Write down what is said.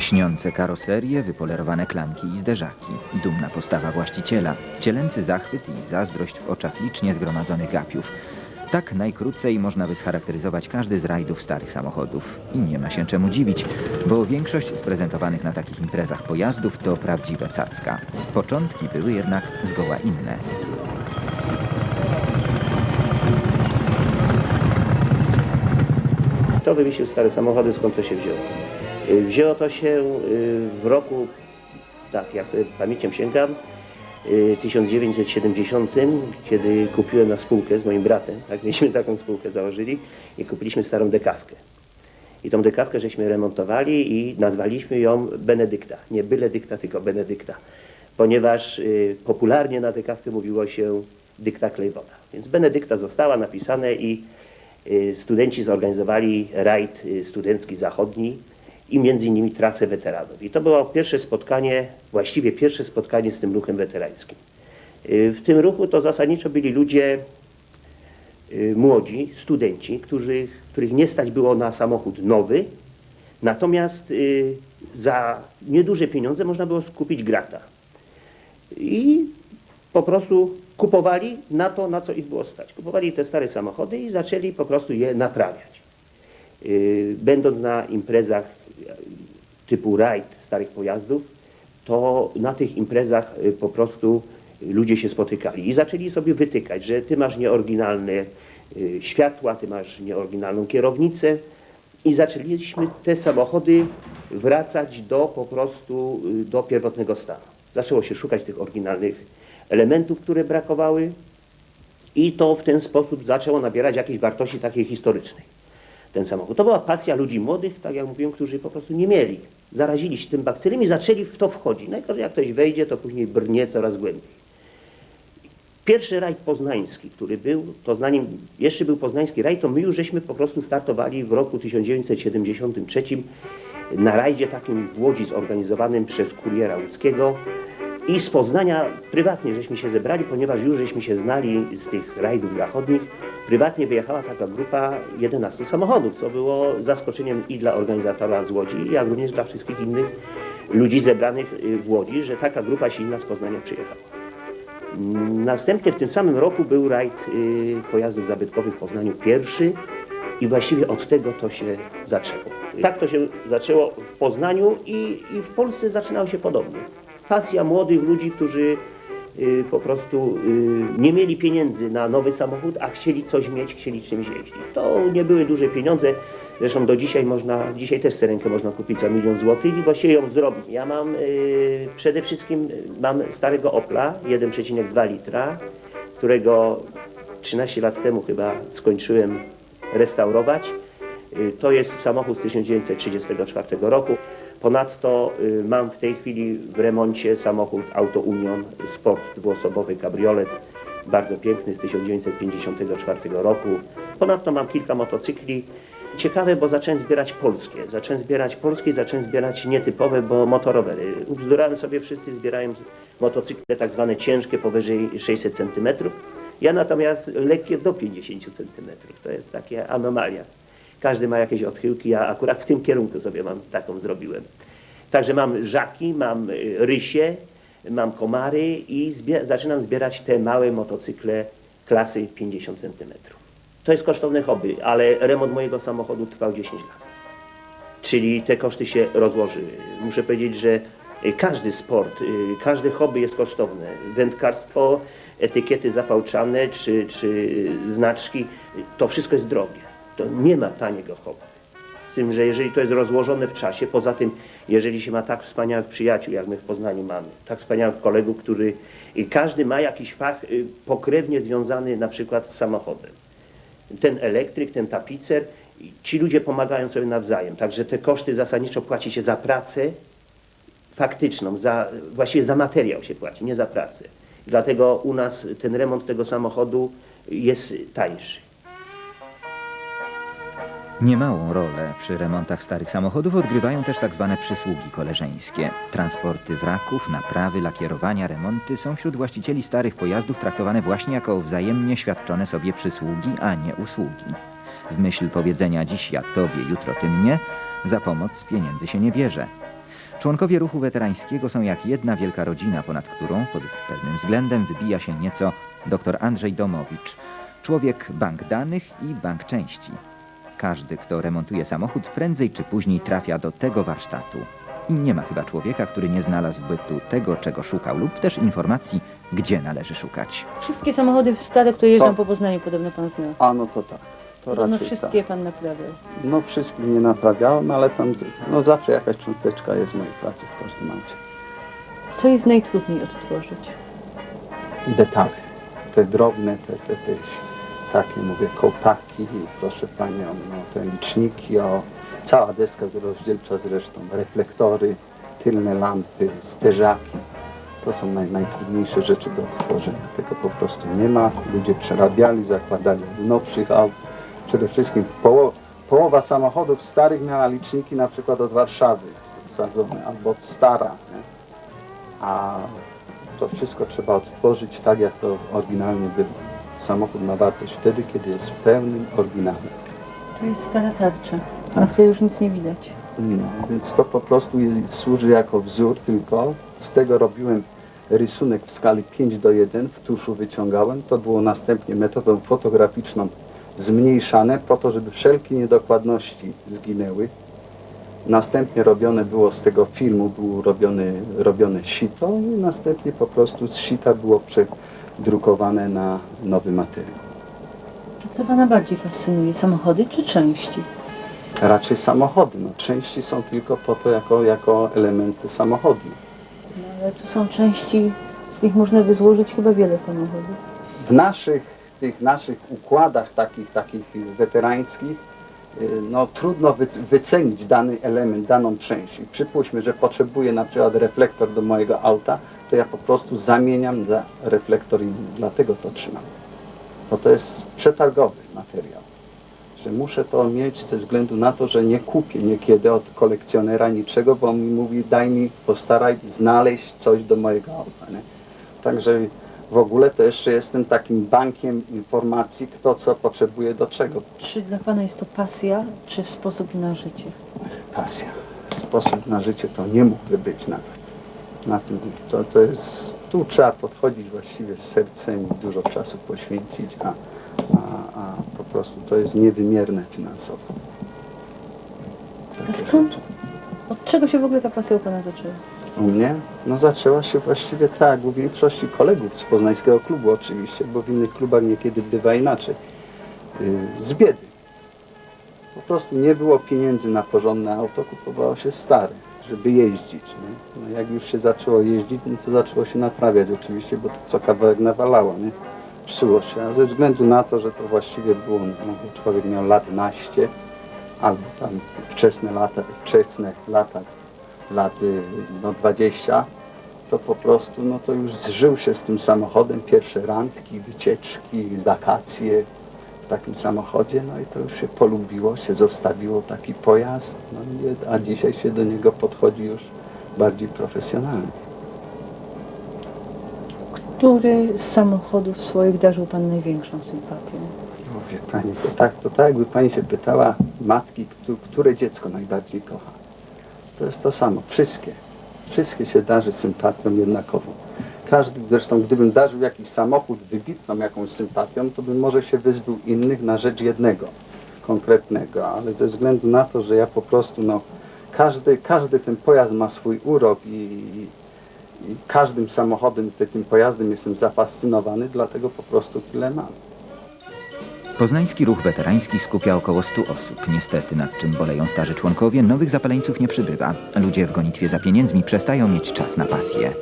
Lśniące karoserie, wypolerowane klamki i zderzaki. Dumna postawa właściciela. Cielęcy zachwyt i zazdrość w oczach licznie zgromadzonych gapiów. Tak najkrócej można by scharakteryzować każdy z rajdów starych samochodów. I nie ma się czemu dziwić, bo większość z prezentowanych na takich imprezach pojazdów to prawdziwe cacka. Początki były jednak zgoła inne. Kto wymyślił stare samochody, skąd to się wzięło? Y, Wzięło to się y, w roku, tak jak sobie pamięcią sięgam, y, 1970, kiedy kupiłem na spółkę z moim bratem, tak, mieliśmy taką spółkę, założyli i kupiliśmy starą dekawkę. I tą dekawkę żeśmy remontowali i nazwaliśmy ją Benedykta. Nie byle dykta, tylko Benedykta. Ponieważ y, popularnie na dekawkę mówiło się dykta klejwoda. Więc Benedykta została napisane i y, studenci zorganizowali rajd y, studencki zachodni i między innymi trasę weteranów. I to było pierwsze spotkanie, właściwie pierwsze spotkanie z tym ruchem weterańskim. Y, W tym ruchu to zasadniczo byli ludzie y, młodzi, studenci, którzy, których nie stać było na samochód nowy, natomiast y, za nieduże pieniądze można było kupić grata. I po prostu kupowali na to, na co ich było stać. Kupowali te stare samochody i zaczęli po prostu je naprawiać. Będąc na imprezach typu rajd starych pojazdów, to na tych imprezach y, po prostu ludzie się spotykali i zaczęli sobie wytykać, że ty masz nieoryginalne y, światła, ty masz nieoryginalną kierownicę i zaczęliśmy te samochody wracać do po prostu y, do pierwotnego stanu. Zaczęło się szukać tych oryginalnych elementów, które brakowały i to w ten sposób zaczęło nabierać jakiejś wartości takiej historycznej ten samochód. To była pasja ludzi młodych, tak jak mówiłem, którzy po prostu nie mieli. Zarazili się tym bakcylem i zaczęli w to wchodzić. Najgorzej jak ktoś wejdzie, to później brnie coraz głębiej. Pierwszy rajd poznański, który był, to zanim jeszcze był poznański rajd, to my już żeśmy po prostu startowali w roku 1973 na rajdzie takim w Łodzi zorganizowanym przez kuriera łódzkiego i z Poznania prywatnie żeśmy się zebrali, ponieważ już żeśmy się znali z tych rajdów zachodnich. Prywatnie wyjechała taka grupa 11 samochodów, co było zaskoczeniem i dla organizatora z Łodzi, jak również dla wszystkich innych ludzi zebranych y, w Łodzi, że taka grupa silna z Poznania przyjechała. Mm, Następnie w tym samym roku był rajd y, pojazdów zabytkowych w Poznaniu pierwszy i właściwie od tego to się zaczęło. Tak to się zaczęło w Poznaniu i, i w Polsce zaczynało się podobnie. Pasja młodych ludzi, którzy y, po prostu y, nie mieli pieniędzy na nowy samochód, a chcieli coś mieć, chcieli czymś jeździć. To nie były duże pieniądze, zresztą do dzisiaj można, dzisiaj też serenkę można kupić za milion złotych i właściwie ją zrobić. Ja mam y, przede wszystkim mam starego Opla 1,2 litra, którego 13 lat temu chyba skończyłem restaurować. To jest samochód z 1934 roku. Ponadto y, mam w tej chwili w remoncie samochód Auto Union Sport dwuosobowy kabriolet, bardzo piękny z 1954 roku. Ponadto mam kilka motocykli. Ciekawe, bo zacząłem zbierać polskie. Zacząłem zbierać polskie, zacząłem zbierać nietypowe, bo motorowery. Ubzdurałem sobie, wszyscy zbierają motocykle tak zwane ciężkie, powyżej 600 cm. Ja natomiast lekkie do 50 cm. To jest takie anomalia. Każdy ma jakieś odchyłki, ja akurat w tym kierunku sobie mam taką zrobiłem. Także mam żaki, mam y, rysie, mam komary i zaczynam zbierać te małe motocykle klasy 50 cm. To jest kosztowne hobby, ale remont mojego samochodu trwał 10 lat. Czyli te koszty się rozłożyły. Muszę powiedzieć, że y, każdy sport, y, każde hobby jest kosztowne. Wędkarstwo, etykiety zapałczane czy, czy znaczki, to wszystko jest drogie. To nie ma taniego hobby. Z tym, że jeżeli to jest rozłożone w czasie, poza tym, jeżeli się ma tak wspaniałych przyjaciół, jak my w Poznaniu mamy, tak wspaniałych kolegów, który i każdy ma jakiś fach y, pokrewnie związany na przykład z samochodem. Ten elektryk, ten tapicer, ci ludzie pomagają sobie nawzajem. Także te koszty zasadniczo płaci się za pracę faktyczną, za, właściwie za materiał się płaci, nie za pracę. Dlatego u nas ten remont tego samochodu jest tańszy. Niemałą rolę przy remontach starych samochodów odgrywają też tak zwane przysługi koleżeńskie. Transporty wraków, naprawy, lakierowania, remonty są wśród właścicieli starych pojazdów traktowane właśnie jako wzajemnie świadczone sobie przysługi, a nie usługi. W myśl powiedzenia dziś ja tobie, jutro ty mnie, za pomoc pieniędzy się nie bierze. Członkowie ruchu weterańskiego są jak jedna wielka rodzina, ponad którą pod pewnym względem wybija się nieco dr Andrzej Domowicz. Człowiek bank danych i bank części. Każdy, kto remontuje samochód, prędzej czy później trafia do tego warsztatu. I nie ma chyba człowieka, który nie znalazłby tu tego, czego szukał, lub też informacji, gdzie należy szukać. Wszystkie samochody stare, które jeżdżą To- po Poznaniu, podobno pan zna. A no to tak. To Podobno raczej wszystkie tak. pan naprawiał. No wszystkich nie naprawiałem, ale tam z- no zawsze jakaś cząsteczka jest w mojej pracy w każdym aucie. Co jest najtrudniej odtworzyć? Detale. Te drobne, te, te, te takie mówię, kołpaki, proszę Panią, no te liczniki, o cała deska rozdzielcza zresztą, reflektory, tylne lampy, zderzaki. To są naj, najtrudniejsze rzeczy do odtworzenia. Tego po prostu nie ma. Ludzie przerabiali, zakładali do nowszych aut. Przede wszystkim poło, połowa samochodów starych miała liczniki na przykład od Warszawy wsadzone albo od Stara. Nie? A to wszystko trzeba odtworzyć tak, jak to oryginalnie było. Samochód ma wartość wtedy, kiedy jest w pełnym oryginale. To jest stara tarcza, na której już nic nie widać. No, więc to po prostu jest, służy jako wzór tylko. Z tego robiłem rysunek w skali 5 do 1, w tuszu wyciągałem. To było następnie metodą fotograficzną zmniejszane po to, żeby wszelkie niedokładności zginęły. Następnie robione było z tego filmu, było robione, robione sito i następnie po prostu z sita było przedrukowane na nowy materiał. Co pana bardziej fascynuje, samochody czy części? Raczej samochody. No, części są tylko po to jako, jako elementy samochodu. No, ale tu są części, z których można by złożyć chyba wiele samochodów. w naszych, tych naszych układach takich, takich weterańskich y, no, trudno wy, wycenić dany element, daną część. Przypuśćmy, że potrzebuję na przykład reflektor do mojego auta, to ja po prostu zamieniam za reflektor inny. Dlatego to trzymam. Bo to jest przetargowy materiał. Że muszę to mieć ze względu na to, że nie kupię niekiedy od kolekcjonera niczego, bo on mi mówi daj mi, postaraj znaleźć coś do mojego auta. Nie? Także w ogóle to jeszcze jestem takim bankiem informacji, kto co potrzebuje do czego. Czy dla pana jest to pasja, czy sposób na życie? Pasja. Sposób na życie to nie mógłby być nawet. Na tym, to, to jest, tu trzeba podchodzić właściwie z sercem i dużo czasu poświęcić, a, a, a po prostu to jest niewymierne finansowo. A skąd? Od czego się w ogóle ta pasja u pana zaczęła? U mnie? No zaczęła się właściwie tak, u większości kolegów z poznańskiego klubu oczywiście, bo w innych klubach niekiedy bywa inaczej. Yy, Z biedy. Po prostu nie było pieniędzy na porządne auto, kupowało się stare, żeby jeździć. Nie? No jak już się zaczęło jeździć, no to zaczęło się naprawiać oczywiście, bo to co kawałek nawalało, nie? Psuło się, a ze względu na to, że to właściwie było, no, człowiek miał lat naście, albo tam wczesne lata, wczesne lata lat y, no 20, to po prostu no to już zżył się z tym samochodem, pierwsze randki, wycieczki, wakacje takim samochodzie, no i to już się polubiło, się zostawiło taki pojazd, no i, a dzisiaj się do niego podchodzi już bardziej profesjonalnie. Który z samochodów swoich darzył pan największą sympatią? No wie pani, to tak, to tak jakby pani się pytała matki, któ- które dziecko najbardziej kocha. To jest to samo, wszystkie. Wszystkie się darzy sympatią jednakową. Każdy, zresztą gdybym darzył jakiś samochód wybitną jakąś sympatią, to bym może się wyzbył innych na rzecz jednego, konkretnego, ale ze względu na to, że ja po prostu, no, każdy, każdy ten pojazd ma swój urok i, i każdym samochodem, ty- tym pojazdem jestem zafascynowany, dlatego po prostu tyle mam. Poznański ruch weterański skupia około 100 osób. Niestety, nad czym boleją starzy członkowie, nowych zapaleńców nie przybywa. Ludzie w gonitwie za pieniędzmi przestają mieć czas na pasję.